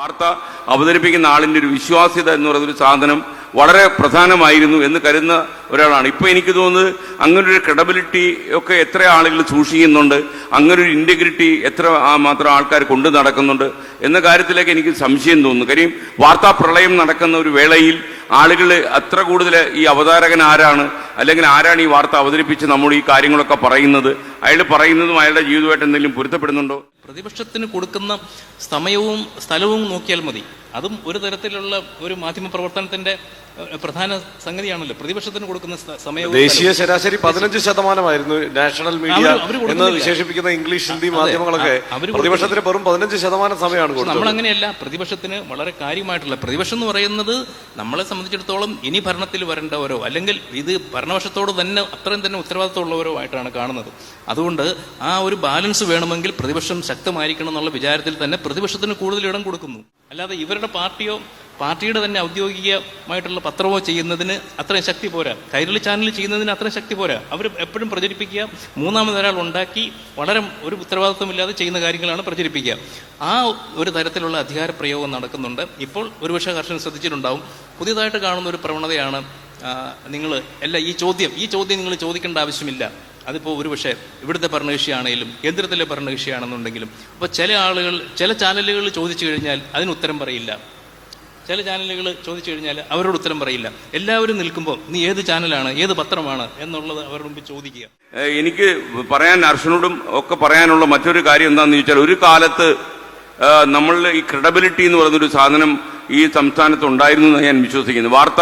വാർത്ത അവതരിപ്പിക്കുന്ന ആളിന്റെ ഒരു വിശ്വാസ്യത എന്ന് പറയുന്ന ഒരു സാധനം വളരെ പ്രധാനമായിരുന്നു എന്ന് കരുതുന്ന ഒരാളാണ്. ഇപ്പൊ എനിക്ക് തോന്നുന്നത് അങ്ങനൊരു ക്രെഡബിലിറ്റി ഒക്കെ എത്ര ആളുകൾ സൂക്ഷിക്കുന്നുണ്ട് അങ്ങനൊരു ഇന്റഗ്രിറ്റി എത്ര മാത്രം ആൾക്കാർ കൊണ്ടു നടക്കുന്നുണ്ട് എന്ന കാര്യത്തിലേക്ക് എനിക്ക് സംശയം തോന്നുന്നു. കാര്യം വാർത്താ പ്രളയം നടക്കുന്ന ഒരു വേളയിൽ ആളുകൾ അത്ര കൂടുതൽ ഈ അവതാരകൻ ആരാണ് അല്ലെങ്കിൽ ആരാണ് ഈ വാർത്ത അവതരിപ്പിച്ച് നമ്മൾ ഈ കാര്യങ്ങളൊക്കെ പറയുന്നത് അയാൾ പറയുന്നതും അയാളുടെ ജീവിതമായിട്ട് എന്തെങ്കിലും പൊരുത്തപ്പെടുന്നുണ്ടോ? പ്രതിപക്ഷത്തിന് കൊടുക്കുന്ന സമയവും സ്ഥലവും നോക്കിയാൽ മതി. അതും ഒരു തരത്തിലുള്ള ഒരു മാധ്യമ പ്രവർത്തനത്തിന്റെ പ്രധാന സംഗതിയാണല്ലോ. പ്രതിപക്ഷത്തിന് കൊടുക്കുന്ന സമയം ദേശീയ ശരാശരി പതിനഞ്ച് ശതമാനമായിരുന്നു നാഷണൽ മീഡിയ എന്ന് വിശേഷിപ്പിക്കുന്ന ഇംഗ്ലീഷ് ഹിന്ദി മാധ്യമങ്ങളൊക്കെ പ്രതിപക്ഷത്തിന് വെറും പതിനഞ്ച് ശതമാനം സമയമാണ് നമ്മൾ അങ്ങനെയല്ല പ്രതിപക്ഷത്തിന് വളരെ കാര്യമായിട്ടുള്ള പ്രതിപക്ഷം എന്ന് പറയുന്നത് നമ്മളെ സംബന്ധിച്ചിടത്തോളം ഇനി ഭരണത്തിൽ വരേണ്ടവരോ അല്ലെങ്കിൽ ഇത് ഭരണപക്ഷത്തോട് തന്നെ അത്രയും തന്നെ ഉത്തരവാദിത്തമുള്ളവരോ ആയിട്ടാണ് കാണുന്നത്. അതുകൊണ്ട് ആ ഒരു ബാലൻസ് വേണമെങ്കിൽ പ്രതിപക്ഷം ശക്തമായിരിക്കണം എന്നുള്ള വിചാരത്തിൽ തന്നെ പ്രതിപക്ഷത്തിന് കൂടുതൽ ഇടം കൊടുക്കുന്നു. അല്ലാതെ ഇവരുടെ പാർട്ടിയോ പാർട്ടിയുടെ തന്നെ ഔദ്യോഗികമായിട്ടുള്ള പത്രമോ ചെയ്യുന്നതിന് അത്രയും ശക്തി പോരാ. കൈരളി ചാനൽ ചെയ്യുന്നതിന് അത്രയും ശക്തി പോരാ. അവർ എപ്പോഴും പ്രചരിപ്പിക്കുക മൂന്നാമതൊരാൾ ഉണ്ടാക്കി വളരെ ഒരു ഉത്തരവാദിത്വമില്ലാതെ ചെയ്യുന്ന കാര്യങ്ങളാണ് പ്രചരിപ്പിക്കുക. ആ ഒരു തരത്തിലുള്ള അധികാര പ്രയോഗം നടക്കുന്നുണ്ട്. ഇപ്പോൾ ഒരുപക്ഷെ കർഷകൻ ശ്രദ്ധിച്ചിട്ടുണ്ടാവും. പുതിയതായിട്ട് കാണുന്ന ഒരു പ്രവണതയാണ് നിങ്ങൾ അല്ല ഈ ചോദ്യം ഈ ചോദ്യം നിങ്ങൾ ചോദിക്കേണ്ട ആവശ്യമില്ല. അതിപ്പോൾ ഒരുപക്ഷെ ഇവിടുത്തെ ഭരണകക്ഷിയാണെങ്കിലും കേന്ദ്രത്തിലെ ഭരണകക്ഷിയാണെന്നുണ്ടെങ്കിലും അപ്പോൾ ചില ആളുകൾ ചില ചാനലുകൾ ചോദിച്ചു കഴിഞ്ഞാൽ അതിന് ഉത്തരം പറയില്ല. ചില ചാനലുകൾ ചോദിച്ചു കഴിഞ്ഞാൽ അവരോട് ഉത്തരം പറയില്ല. എല്ലാവരും നിൽക്കുമ്പോൾ നീ ഏത് ചാനലാണ് ഏത് പത്രമാണ് എന്നുള്ളത് അവരുടെ മുമ്പ് ചോദിക്കുക. എനിക്ക് പറയാൻ അർഷനോടും ഒക്കെ പറയാനുള്ള മറ്റൊരു കാര്യം എന്താണെന്ന് ചോദിച്ചാൽ ഒരു കാലത്ത് നമ്മൾ ഈ ക്രെഡബിലിറ്റി എന്ന് പറയുന്നൊരു സാധനം ഈ സംസ്ഥാനത്ത് ഉണ്ടായിരുന്നു എന്ന് ഞാൻ വിശ്വസിക്കുന്നു. വാർത്ത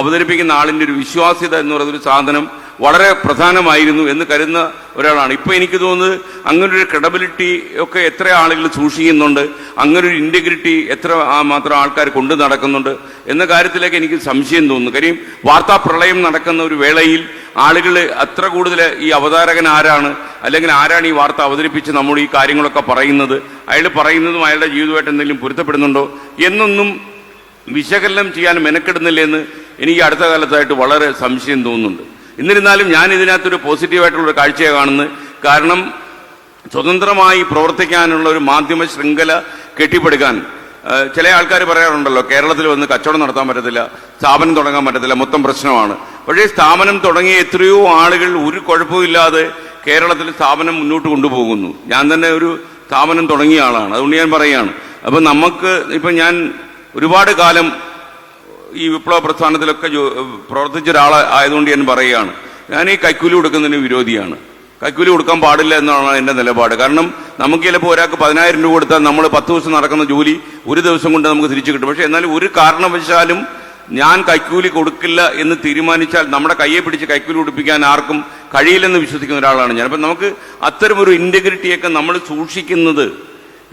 അവതരിപ്പിക്കുന്ന ആളിന്റെ ഒരു വിശ്വാസ്യത എന്ന് പറയുന്നൊരു സാധനം വളരെ പ്രധാനമായിരുന്നു എന്ന് കരുതുന്ന ഒരാളാണ്. ഇപ്പൊ എനിക്ക് തോന്നുന്നത് അങ്ങനൊരു ക്രെഡബിലിറ്റി ഒക്കെ എത്ര ആളുകൾ സൂക്ഷിക്കുന്നുണ്ട് അങ്ങനൊരു ഇന്റഗ്രിറ്റി എത്ര മാത്രം ആൾക്കാർ കൊണ്ടു നടക്കുന്നുണ്ട് എന്ന കാര്യത്തിലേക്ക് എനിക്ക് സംശയം തോന്നുന്നു. കാര്യം വാർത്താ പ്രളയം നടക്കുന്ന ഒരു വേളയിൽ ആളുകൾ അത്ര കൂടുതൽ ഈ അവതാരകൻ ആരാണ് അല്ലെങ്കിൽ ആരാണ് ഈ വാർത്ത അവതരിപ്പിച്ച് നമ്മൾ ഈ കാര്യങ്ങളൊക്കെ പറയുന്നത് അയാൾ പറയുന്നതും അയാളുടെ ജീവിതമായിട്ട് എന്തെങ്കിലും പൊരുത്തപ്പെടുന്നുണ്ടോ എന്നൊന്നും വിശകലനം ചെയ്യാൻ മെനക്കെടുന്നില്ലെന്ന് എനിക്ക് അടുത്ത കാലത്തായിട്ട് വളരെ സംശയം തോന്നുന്നുണ്ട്. എന്നിരുന്നാലും ഞാൻ ഇതിനകത്തൊരു പോസിറ്റീവായിട്ടുള്ള ഒരു കാഴ്ചയെ കാണുന്നത്. കാരണം സ്വതന്ത്രമായി പ്രവർത്തിക്കാനുള്ള ഒരു മാധ്യമ ശൃംഖല കെട്ടിപ്പടുക്കാൻ ചില ആൾക്കാർ പറയാറുണ്ടല്ലോ കേരളത്തിൽ വന്ന് കച്ചവടം നടത്താൻ പറ്റത്തില്ല സ്ഥാപനം തുടങ്ങാൻ പറ്റത്തില്ല മൊത്തം പ്രശ്നമാണ്. പക്ഷേ സ്ഥാപനം തുടങ്ങിയ എത്രയോ ആളുകൾ ഒരു കുഴപ്പമില്ലാതെ കേരളത്തിൽ സ്ഥാപനം മുന്നോട്ട് കൊണ്ടുപോകുന്നു. ഞാൻ തന്നെ ഒരു സ്ഥാപനം തുടങ്ങിയ ആളാണ് അതുകൊണ്ട് ഞാൻ പറയുകയാണ് അപ്പം നമുക്ക് ഇപ്പം ഞാൻ ഒരുപാട് കാലം ഈ വിപ്ലവ പ്രസ്ഥാനത്തിലൊക്കെ പ്രവർത്തിച്ച ഒരാൾ ആയതുകൊണ്ട് ഞാൻ പറയുകയാണ്. ഞാൻ ഈ കൈക്കൂലി കൊടുക്കുന്നതിന് വിരോധിയാണ്. കൈക്കൂലി കൊടുക്കാൻ പാടില്ല എന്നാണ് എന്റെ നിലപാട്. കാരണം നമുക്ക് ചിലപ്പോൾ ഒരാൾക്ക് പതിനായിരം രൂപ കൊടുത്താൽ നമ്മൾ പത്ത് ദിവസം നടക്കുന്ന ജോലി ഒരു ദിവസം കൊണ്ട് നമുക്ക് തിരിച്ചു കിട്ടും. പക്ഷേ എന്നാലും ഒരു കാരണവശാലും ഞാൻ കൈക്കൂലി കൊടുക്കില്ല എന്ന് തീരുമാനിച്ചാൽ നമ്മുടെ കയ്യെ പിടിച്ച് കൈക്കൂലി കൊടുപ്പിക്കാൻ ആർക്കും കഴിയില്ലെന്ന് വിശ്വസിക്കുന്ന ഒരാളാണ് ഞാൻ. അപ്പം നമുക്ക് അത്തരമൊരു ഇന്റഗ്രിറ്റിയൊക്കെ നമ്മൾ സൂക്ഷിക്കുന്നത്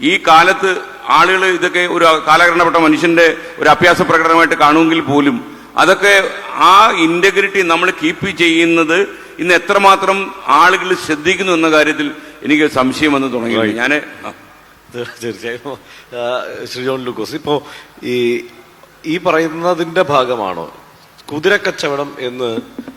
ഈ കാലത്ത് ആളുകൾ ഇതൊക്കെ ഒരു കാലഘട്ടപ്പെട്ട മനുഷ്യന്റെ ഒരു അഭ്യാസ പ്രകടനമായിട്ട് കാണുമെങ്കിൽ പോലും അതൊക്കെ ആ ഇന്റഗ്രിറ്റി നമ്മൾ കീപ്പ് ചെയ്യുന്നത് ഇന്ന് എത്രമാത്രം ആളുകൾ ശ്രദ്ധിക്കുന്നു എന്ന കാര്യത്തിൽ എനിക്ക് സംശയം വന്ന് തുടങ്ങി ഞാൻ തീർ- തീർച്ചയായും ശ്രീ ജോൺ ലൂക്കോസ് ഇപ്പോ ഈ ഈ പറയുന്നതിന്റെ ഭാഗമാണോ? കുതിരക്കച്ചവടം എന്ന്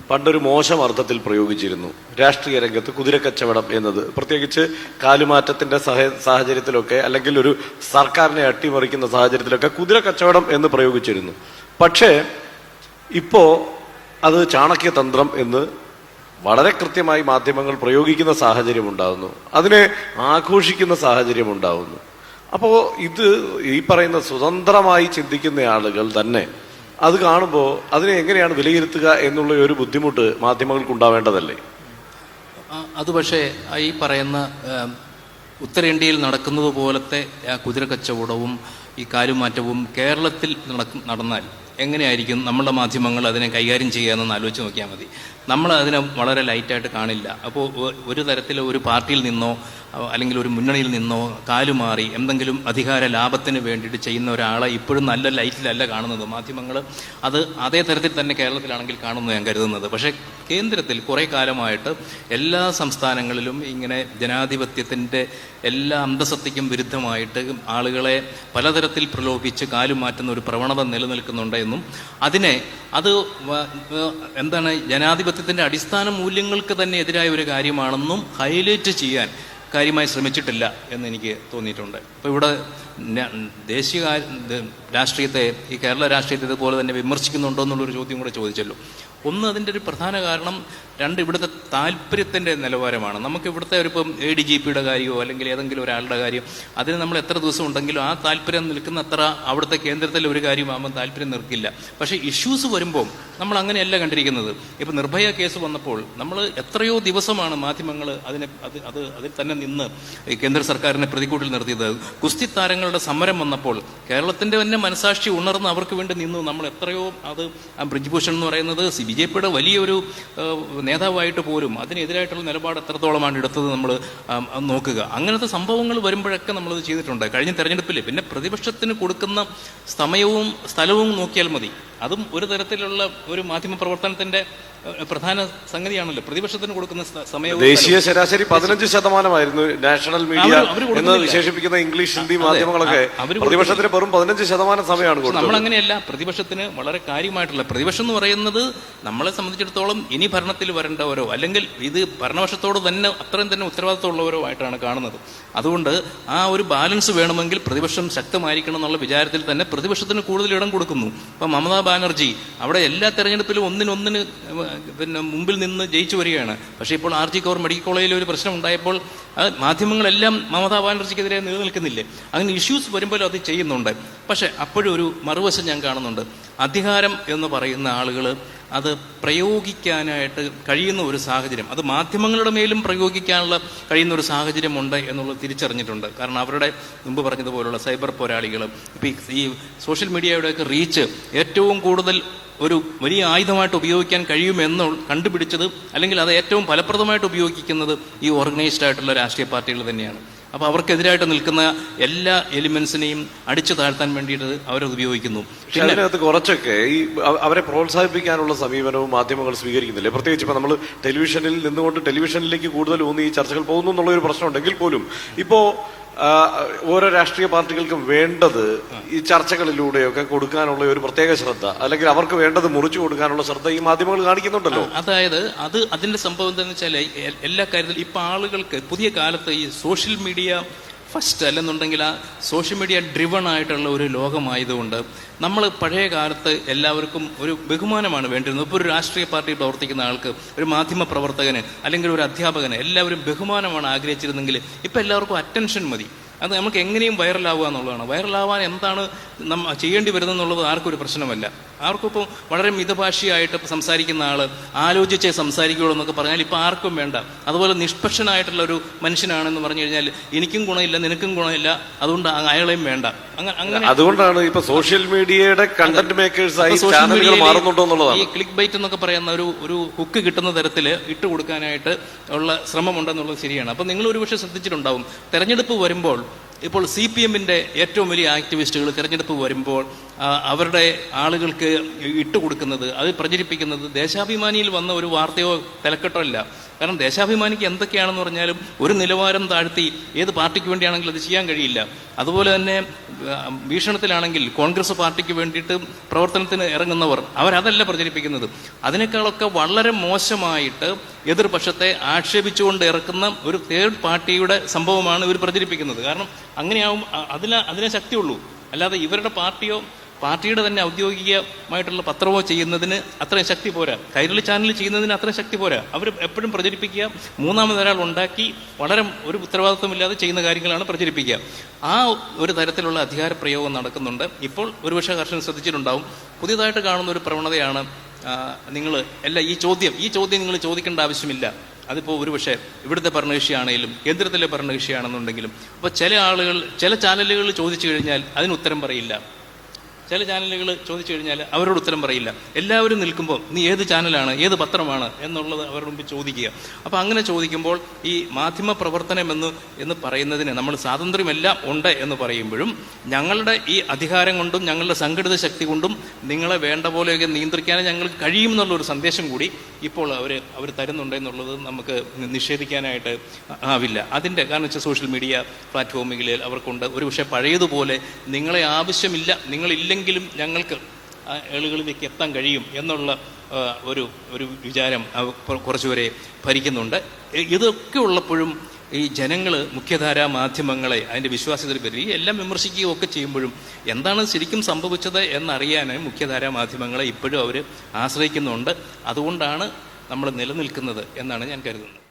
പണ്ടൊരു മോശം അർത്ഥത്തിൽ പ്രയോഗിച്ചിരുന്നു. രാഷ്ട്രീയ രംഗത്ത് കുതിരക്കച്ചവടം എന്നത്. പ്രത്യേകിച്ച് കാലുമാറ്റത്തിന്റെ സഹ- സാഹചര്യത്തിലൊക്കെ അല്ലെങ്കിൽ ഒരു സർക്കാരിനെ അട്ടിമറിക്കുന്ന സാഹചര്യത്തിലൊക്കെ കുതിരക്കച്ചവടം എന്ന് പ്രയോഗിച്ചിരുന്നു. പക്ഷേ ഇപ്പോ അത് ചാണക്യതന്ത്രം എന്ന് വളരെ കൃത്യമായി മാധ്യമങ്ങൾ പ്രയോഗിക്കുന്ന സാഹചര്യം ഉണ്ടാകുന്നു അതിനെ ആഘോഷിക്കുന്ന സാഹചര്യം ഉണ്ടാകുന്നു അപ്പോൾ ഇത് ഈ പറയുന്ന സ്വതന്ത്രമായി ചിന്തിക്കുന്ന ആളുകൾ തന്നെ അത് കാണുമ്പോൾ അതിനെ എങ്ങനെയാണ് വിലയിരുത്തുക എന്നുള്ള ഒരു ബുദ്ധിമുട്ട് മാധ്യമങ്ങൾക്ക് ഉണ്ടാവേണ്ടതല്ലേ അത് പക്ഷേ ഈ പറയുന്ന ഉത്തരേന്ത്യയിൽ നടക്കുന്നത് പോലത്തെ കുതിര കച്ചവടവും ഈ കാലുമാറ്റവും കേരളത്തിൽ നടന്നാൽ എങ്ങനെയായിരിക്കും നമ്മളുടെ മാധ്യമങ്ങൾ അതിനെ കൈകാര്യം ചെയ്യാമെന്ന് ആലോചിച്ച് നോക്കിയാൽ മതി. നമ്മൾ അതിനെ വളരെ ലൈറ്റായിട്ട് കാണില്ല. അപ്പോൾ ഒരു തരത്തിൽ ഒരു പാർട്ടിയിൽ നിന്നോ അല്ലെങ്കിൽ ഒരു മുന്നണിയിൽ നിന്നോ കാലുമാറി എന്തെങ്കിലും അധികാര ലാഭത്തിന് വേണ്ടിയിട്ട് ചെയ്യുന്ന ഒരാളെ ഇപ്പോഴും നല്ല ലൈറ്റിലല്ല കാണുന്നത്. മാധ്യമങ്ങൾ അത് അതേ തരത്തിൽ തന്നെ കേരളത്തിലാണെങ്കിൽ കാണുന്നു ഞാൻ കരുതുന്നത്. പക്ഷേ കേന്ദ്രത്തിൽ കുറേ കാലമായിട്ട് എല്ലാ സംസ്ഥാനങ്ങളിലും ഇങ്ങനെ ജനാധിപത്യത്തിന്റെ എല്ലാ അന്തസത്തയ്ക്കും വിരുദ്ധമായിട്ട് ആളുകളെ പലതരത്തിൽ പ്രലോഭിച്ച് കാലുമാറ്റുന്ന ഒരു പ്രവണത നിലനിൽക്കുന്നുണ്ട് എന്നും അതിനെ അത് എന്താണ് ജനാധിപത്യത്തിന്റെ അടിസ്ഥാന മൂല്യങ്ങൾക്ക് തന്നെ എതിരായ ഒരു കാര്യമാണെന്നും ഹൈലൈറ്റ് ചെയ്യാൻ കാര്യമായി ശ്രമിച്ചിട്ടില്ല എന്ന് എനിക്ക് തോന്നിയിട്ടുണ്ട്. അപ്പോൾ ഇവിടെ ദേശീയ രാഷ്ട്രീയത്തെ ഈ കേരള രാഷ്ട്രീയത്തെ ഇതുപോലെ തന്നെ വിമർശിക്കുന്നുണ്ടോ എന്നുള്ളൊരു ചോദ്യം കൂടെ ചോദിച്ചല്ലോ. ഒന്ന് അതിന്റെ ഒരു പ്രധാന കാരണം രണ്ട് ഇവിടുത്തെ താല്പര്യത്തിന്റെ നിലവാരമാണ്. നമുക്ക് ഇവിടുത്തെ ഒരു ഇപ്പം എ ഡി ജി പിയുടെ കാര്യമോ അല്ലെങ്കിൽ ഏതെങ്കിലും ഒരാളുടെ കാര്യം അതിന് നമ്മൾ എത്ര ദിവസം ഉണ്ടെങ്കിലും ആ താല്പര്യം നിൽക്കുന്ന അത്ര അവിടുത്തെ കേന്ദ്രത്തിൽ ഒരു കാര്യമാകുമ്പോൾ താല്പര്യം നിൽക്കില്ല. പക്ഷേ ഇഷ്യൂസ് വരുമ്പോൾ നമ്മൾ അങ്ങനെയല്ല കണ്ടിരിക്കുന്നത്. ഇപ്പം നിർഭയ കേസ് വന്നപ്പോൾ നമ്മൾ എത്രയോ ദിവസമാണ് മാധ്യമങ്ങൾ അതിനെ അത് അത് അതിൽ തന്നെ നിന്ന് കേന്ദ്ര സർക്കാരിനെ പ്രതികൂട്ടിൽ നിർത്തിയത്. കുസ്തി താരങ്ങളുടെ സമരം വന്നപ്പോൾ കേരളത്തിന്റെ തന്നെ മനസാക്ഷി ഉണർന്ന് അവർക്ക് വേണ്ടി നിന്നു. നമ്മൾ എത്രയോ അത് ബ്രിജ്ഭൂഷൺ എന്ന് പറയുന്നത് ബി ജെ പിയുടെ വലിയൊരു നേതാവായിട്ട് പോലും അതിനെതിരായിട്ടുള്ള നിലപാട് എത്രത്തോളമാണ് എടുത്തത് നമ്മൾ നോക്കുക. അങ്ങനത്തെ സംഭവങ്ങൾ വരുമ്പോഴൊക്കെ നമ്മളത് ചെയ്തിട്ടുണ്ട്. കഴിഞ്ഞ തെരഞ്ഞെടുപ്പിൽ പിന്നെ പ്രതിപക്ഷത്തിന് കൊടുക്കുന്ന സമയവും സ്ഥലവും നോക്കിയാൽ മതി. അതും ഒരു തരത്തിലുള്ള ഒരു മാധ്യമ പ്രവർത്തനത്തിന്റെ പ്രധാന സംഗതിയാണല്ലോ. പ്രതിപക്ഷത്തിന് കൊടുക്കുന്ന സമയവും ദേശീയ. ശരാശരി പതിനഞ്ച് ശതമാനമായിരുന്നു നാഷണൽ മീഡിയ എന്ന് വിശേഷിപ്പിക്കുന്ന ഇംഗ്ലീഷ് ഹിന്ദി അതെ, മാധ്യമങ്ങളൊക്കെ പ്രതിപക്ഷത്തിന് വെറും പതിനഞ്ച് ശതമാനം സമയമാണ് നമ്മൾ കൊടുത്തത്. അങ്ങനെയല്ല പ്രതിപക്ഷത്തിന് വളരെ കാര്യമായിട്ടുള്ള പ്രതിപക്ഷം എന്ന് പറയുന്നത് നമ്മളെ സംബന്ധിച്ചിടത്തോളം ഇനി ഭരണത്തിൽ വരേണ്ടവരോ അല്ലെങ്കിൽ ഇത് ഭരണപക്ഷത്തോട് തന്നെ അത്രയും തന്നെ ഉത്തരവാദിത്തമുള്ളവരോ ആയിട്ടാണ് കാണുന്നത്. അതുകൊണ്ട് ആ ഒരു ബാലൻസ് വേണമെങ്കിൽ പ്രതിപക്ഷം ശക്തമായിരിക്കണം എന്നുള്ള വിചാരത്തിൽ തന്നെ പ്രതിപക്ഷത്തിന് കൂടുതൽ ഇടം കൊടുക്കുന്നു. ഇപ്പം മമതാ ബാനർജി അവിടെ എല്ലാ തെരഞ്ഞെടുപ്പിലും ഒന്നിനൊന്നിന് പിന്നെ മുമ്പിൽ നിന്ന് ജയിച്ചു വരികയാണ്. പക്ഷേ ഇപ്പോൾ ആർ ജി കൗർ മെഡിക്കൽ കോളേജിൽ ഒരു പ്രശ്നം ഉണ്ടായപ്പോൾ അത് മാധ്യമങ്ങളെല്ലാം മമതാ ബാനർജിക്കെതിരെ നിലനിൽക്കുന്നില്ലേ? അങ്ങനെ ഇഷ്യൂസ് വരുമ്പോൾ അത് ചെയ്യുന്നുണ്ട്. പക്ഷേ അപ്പോഴും ഒരു മറുവശം ഞാൻ കാണുന്നുണ്ട്. അധികാരം എന്ന് പറയുന്ന ആളുകൾ അത് പ്രയോഗിക്കാനായിട്ട് കഴിയുന്ന ഒരു സാഹചര്യം അത് മാധ്യമങ്ങളുടെ മേലും പ്രയോഗിക്കാനുള്ള കഴിയുന്ന ഒരു സാഹചര്യമുണ്ട് എന്നുള്ളത് തിരിച്ചറിഞ്ഞിട്ടുണ്ട്. കാരണം അവരുടെ മുമ്പ് പറഞ്ഞതുപോലുള്ള സൈബർ പോരാളികൾ ഇപ്പം ഈ സോഷ്യൽ മീഡിയയുടെയൊക്കെ റീച്ച് ഏറ്റവും കൂടുതൽ ഒരു വലിയ ആയുധമായിട്ട് ഉപയോഗിക്കാൻ കഴിയുമെന്ന് കണ്ടുപിടിച്ചത് അല്ലെങ്കിൽ അത് ഏറ്റവും ഫലപ്രദമായിട്ട് ഉപയോഗിക്കുന്നത് ഈ ഓർഗനൈസ്ഡ് ആയിട്ടുള്ള രാഷ്ട്രീയ പാർട്ടികൾ തന്നെയാണ്. അപ്പോൾ അവർക്കെതിരായിട്ട് നിൽക്കുന്ന എല്ലാ എലിമെന്റ്സിനെയും അടിച്ചു താഴ്ത്താൻ വേണ്ടിയിട്ട് അവരത് ഉപയോഗിക്കുന്നു. പക്ഷെ അതിനകത്ത് കുറച്ചൊക്കെ ഈ അവരെ പ്രോത്സാഹിപ്പിക്കാനുള്ള സമീപനവും മാധ്യമങ്ങൾ സ്വീകരിക്കുന്നില്ലേ? പ്രത്യേകിച്ച് ഇപ്പം നമ്മൾ ടെലിവിഷനിൽ നിന്നുകൊണ്ട് ടെലിവിഷനിലേക്ക് കൂടുതൽ ഊന്നി ഈ ചർച്ചകൾ പോകുന്നു എന്നുള്ള ഒരു പ്രശ്നം ഉണ്ടെങ്കിൽ പോലും ഇപ്പോ ആ, ഓരോ രാഷ്ട്രീയ പാർട്ടികൾക്കും വേണ്ടത് ഈ ചർച്ചകളിലൂടെയൊക്കെ കൊടുക്കാനുള്ള ഒരു പ്രത്യേക ശ്രദ്ധ അല്ലെങ്കിൽ അവർക്ക് വേണ്ടത് മുറിച്ചു കൊടുക്കാനുള്ള ശ്രദ്ധ ഈ മാധ്യമങ്ങൾ കാണിക്കുന്നുണ്ടല്ലോ. അതായത് അത് അതിന്റെ സംഭവം എന്താണെന്ന് വെച്ചാൽ എല്ലാ കാര്യത്തിലും ഇപ്പൊ ആളുകൾക്ക് പുതിയ കാലത്ത് ഈ സോഷ്യൽ മീഡിയ ഫസ്റ്റ് അല്ലെന്നുണ്ടെങ്കിൽ ആ സോഷ്യൽ മീഡിയ ഡ്രിവൺ ആയിട്ടുള്ള ഒരു ലോകമായതുകൊണ്ട് നമ്മൾ പഴയ കാലത്ത് എല്ലാവർക്കും ഒരു ബഹുമാനമാണ് വേണ്ടിയിരുന്നത്. ഇപ്പോൾ ഒരു രാഷ്ട്രീയ പാർട്ടി പ്രവർത്തിക്കുന്ന ആൾക്ക് ഒരു മാധ്യമ പ്രവർത്തകന് അല്ലെങ്കിൽ ഒരു അധ്യാപകന് എല്ലാവരും ബഹുമാനമാണ് ആഗ്രഹിച്ചിരുന്നെങ്കിൽ ഇപ്പം എല്ലാവർക്കും അറ്റൻഷൻ മതി. അത് നമുക്ക് എങ്ങനെയും വൈറലാവുക എന്നുള്ളതാണ്. വൈറലാവാൻ എന്താണ് നമ്മ ചെയ്യേണ്ടി വരുന്നതെന്നുള്ളത് ആർക്കും ഒരു പ്രശ്നമല്ല. ആർക്കും ഇപ്പോൾ വളരെ മിതഭാഷയായിട്ട് സംസാരിക്കുന്ന ആൾ ആലോചിച്ചേ സംസാരിക്കുകയുള്ളൂ എന്നൊക്കെ പറഞ്ഞാൽ ഇപ്പം ആർക്കും വേണ്ട. അതുപോലെ നിഷ്പക്ഷനായിട്ടുള്ള ഒരു മനുഷ്യനാണെന്ന് പറഞ്ഞു കഴിഞ്ഞാൽ എനിക്കും ഗുണമില്ല നിനക്കും ഗുണമില്ല. അതുകൊണ്ട് അയാളെയും വേണ്ട. അങ്ങനെ അതുകൊണ്ടാണ് ഇപ്പൊ സോഷ്യൽ മീഡിയയുടെ കണ്ടന്റ് മേക്കേഴ്സായി ഇപ്പൊ ചാനലുകൾ media മാറുന്നുണ്ടോ എന്നുള്ളതാണ്. ഈ ക്ലിക്ക് ബൈറ്റ് എന്നൊക്കെ പറയുന്ന ഒരു ഒരു ഹുക്ക് കിട്ടുന്ന തരത്തിൽ ഇട്ട് കൊടുക്കാനായിട്ട് ഉള്ള ശ്രമമുണ്ടെന്നുള്ളത് ശരിയാണ്. അപ്പം നിങ്ങൾ ഒരുപക്ഷെ ശ്രദ്ധിച്ചിട്ടുണ്ടാവും. തെരഞ്ഞെടുപ്പ് വരുമ്പോൾ ഇപ്പോൾ സി പി എമ്മിന്റെ ഏറ്റവും വലിയ ആക്ടിവിസ്റ്റുകൾ തിരഞ്ഞെടുപ്പ് വരുമ്പോൾ അവരുടെ ആളുകൾക്ക് ഇട്ടുകൊടുക്കുന്നത് അത് പ്രചരിപ്പിക്കുന്നത് ദേശാഭിമാനിയിൽ വന്ന ഒരു വാർത്തയോ തലക്കെട്ടോ അല്ല. കാരണം ദേശാഭിമാനിക്ക് എന്തൊക്കെയാണെന്ന് പറഞ്ഞാലും ഒരു നിലവാരം താഴ്ത്തി ഏത് പാർട്ടിക്ക് വേണ്ടിയാണെങ്കിലും അത് ചെയ്യാൻ കഴിയില്ല. അതുപോലെ തന്നെ ഭീഷണത്തിലാണെങ്കിൽ കോൺഗ്രസ് പാർട്ടിക്ക് വേണ്ടിയിട്ട് പ്രവർത്തനത്തിന് ഇറങ്ങുന്നവർ അവരതല്ല പ്രചരിപ്പിക്കുന്നത്. അതിനേക്കാളൊക്കെ വളരെ മോശമായിട്ട് എതിർപക്ഷത്തെ ആക്ഷേപിച്ചുകൊണ്ട് ഇറക്കുന്ന ഒരു തേർഡ് പാർട്ടിയുടെ സംഭവമാണ് ഇവർ പ്രചരിപ്പിക്കുന്നത്. കാരണം അങ്ങനെയാവും അതിന് അതിനെ ശക്തിയുള്ളൂ. അല്ലാതെ ഇവരുടെ പാർട്ടിയോ പാർട്ടിയുടെ തന്നെ ഔദ്യോഗികമായിട്ടുള്ള പത്രമോ ചെയ്യുന്നതിന് അത്രയും ശക്തി പോരാ. കൈരളി ചാനൽ ചെയ്യുന്നതിന് അത്രയും ശക്തി പോരാ. അവർ എപ്പോഴും പ്രചരിപ്പിക്കുക. മൂന്നാമതൊരാൾ ഉണ്ടാക്കി വളരെ ഒരു ഉത്തരവാദിത്വമില്ലാതെ ചെയ്യുന്ന കാര്യങ്ങളാണ് പ്രചരിപ്പിക്കുക. ആ ഒരു തരത്തിലുള്ള അധികാര പ്രയോഗം നടക്കുന്നുണ്ട്. ഇപ്പോൾ ഒരുപക്ഷെ കർഷകൻ ശ്രദ്ധിച്ചിട്ടുണ്ടാവും. പുതിയതായിട്ട് കാണുന്ന ഒരു പ്രവണതയാണ് നിങ്ങൾ അല്ല ഈ ചോദ്യം ഈ ചോദ്യം നിങ്ങൾ ചോദിക്കേണ്ട ആവശ്യമില്ല. അതിപ്പോൾ ഒരുപക്ഷെ ഇവിടുത്തെ ഭരണകക്ഷിയാണെങ്കിലും കേന്ദ്രത്തിലെ ഭരണകക്ഷിയാണെന്നുണ്ടെങ്കിലും. അപ്പോൾ ചില ആളുകൾ ചില ചാനലുകൾ ചോദിച്ചു കഴിഞ്ഞാൽ അതിന് ഉത്തരം പറയില്ല. ചില ചാനലുകൾ ചോദിച്ചു കഴിഞ്ഞാൽ അവരോട് ഉത്തരം പറയില്ല. എല്ലാവരും നിൽക്കുമ്പോൾ നീ ഏത് ചാനലാണ് ഏത് പത്രമാണ് എന്നുള്ളത് അവരുടെ മുമ്പ് ചോദിക്കുക. അപ്പോൾ അങ്ങനെ ചോദിക്കുമ്പോൾ ഈ മാധ്യമ പ്രവർത്തനം എന്ന് എന്ന് പറയുന്നതിന് നമ്മൾ സ്വാതന്ത്ര്യമെല്ലാം ഉണ്ട് എന്ന് പറയുമ്പോഴും ഞങ്ങളുടെ ഈ അധികാരം കൊണ്ടും ഞങ്ങളുടെ സംഘടിത ശക്തി കൊണ്ടും നിങ്ങളെ വേണ്ട പോലെയൊക്കെ നിയന്ത്രിക്കാനും ഞങ്ങൾക്ക് കഴിയും എന്നുള്ളൊരു സന്ദേശം കൂടി ഇപ്പോൾ അവർ അവർ തരുന്നുണ്ട് എന്നുള്ളത് നമുക്ക് നിഷേധിക്കാനായിട്ട് ആവില്ല. അതിന്റെ കാരണം വെച്ചാൽ സോഷ്യൽ മീഡിയ പ്ലാറ്റ്ഫോമുകളിൽ അവർക്കുണ്ട്. ഒരു പക്ഷേ പഴയതുപോലെ നിങ്ങളെ ആവശ്യമില്ല നിങ്ങളില്ലെങ്കിലും ഞങ്ങൾക്ക് ആളുകളിലേക്ക് എത്താൻ കഴിയും എന്നുള്ള ഒരു ഒരു വിചാരം കുറച്ചുപേരെ ഭരിക്കുന്നുണ്ട്. ഇതൊക്കെ ഉള്ളപ്പോഴും ഈ ജനങ്ങൾ മുഖ്യധാരാ മാധ്യമങ്ങളെ അതിന്റെ വിശ്വാസ്യതയിൽ വരികയും എല്ലാം വിമർശിക്കുകയും ഒക്കെ ചെയ്യുമ്പോഴും എന്താണ് ശരിക്കും സംഭവിച്ചത് എന്നറിയാൻ മുഖ്യധാരാ മാധ്യമങ്ങളെ ഇപ്പോഴും അവർ ആശ്രയിക്കുന്നുണ്ട്. അതുകൊണ്ടാണ് നമ്മൾ നിലനിൽക്കുന്നത് എന്നാണ് ഞാൻ കരുതുന്നത്.